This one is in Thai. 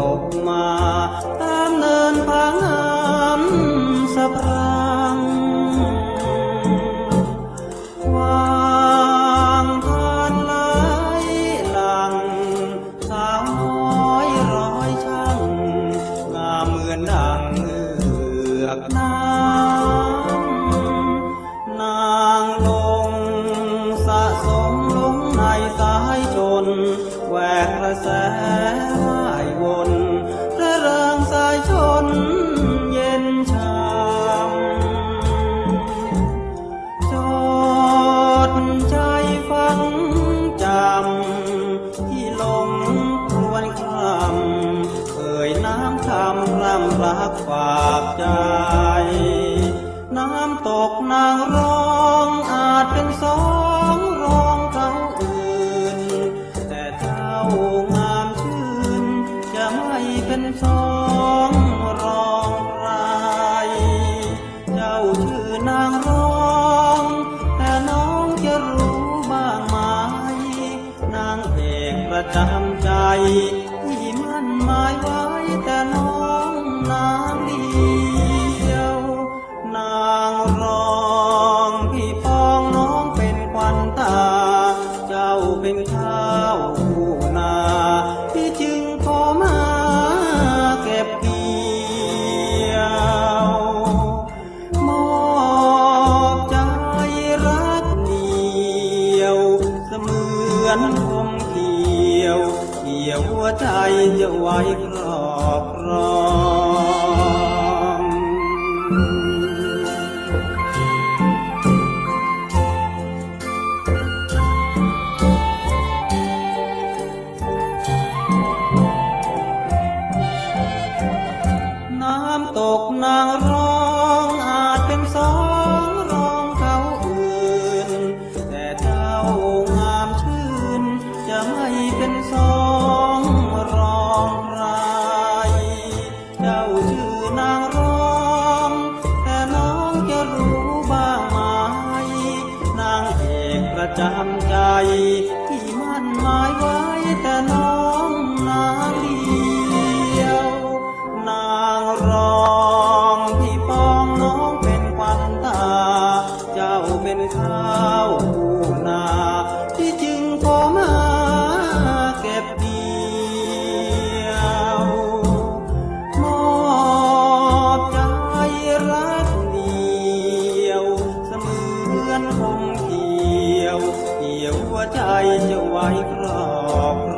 ตกมา ตามเนินผางามสะพรังวางทานไหลหลัง สาวน้อยร้อยช่างงามเหมือนดังเอือกน้ำนางลงสะสมลงในสายชนแหวกกระแสำคำรำรักฝากใจ น้ำตกนางร้องอาจเป็นสองร้องเขาอื่น แต่เจ้างามชื่น จะไม่เป็นสองรองใครเจ้าชื่อนางร้อง แต่น้องจะรู้บ้างไหมนางเอกประจำใจ หมายไว้แต่น้องนางเดียว นางรองพี่ปองน้องเป็นควันตา เจ้าเป็นข้าวผู้นาที่จึงขอมาเก็บเกี่ยวมอบใจรักเดียวเสมือนคมเขียว เกี่ยวหัวใจจะไว้ครอบครองน้ำตกนางร้องำ จจะไว้ครอบครอง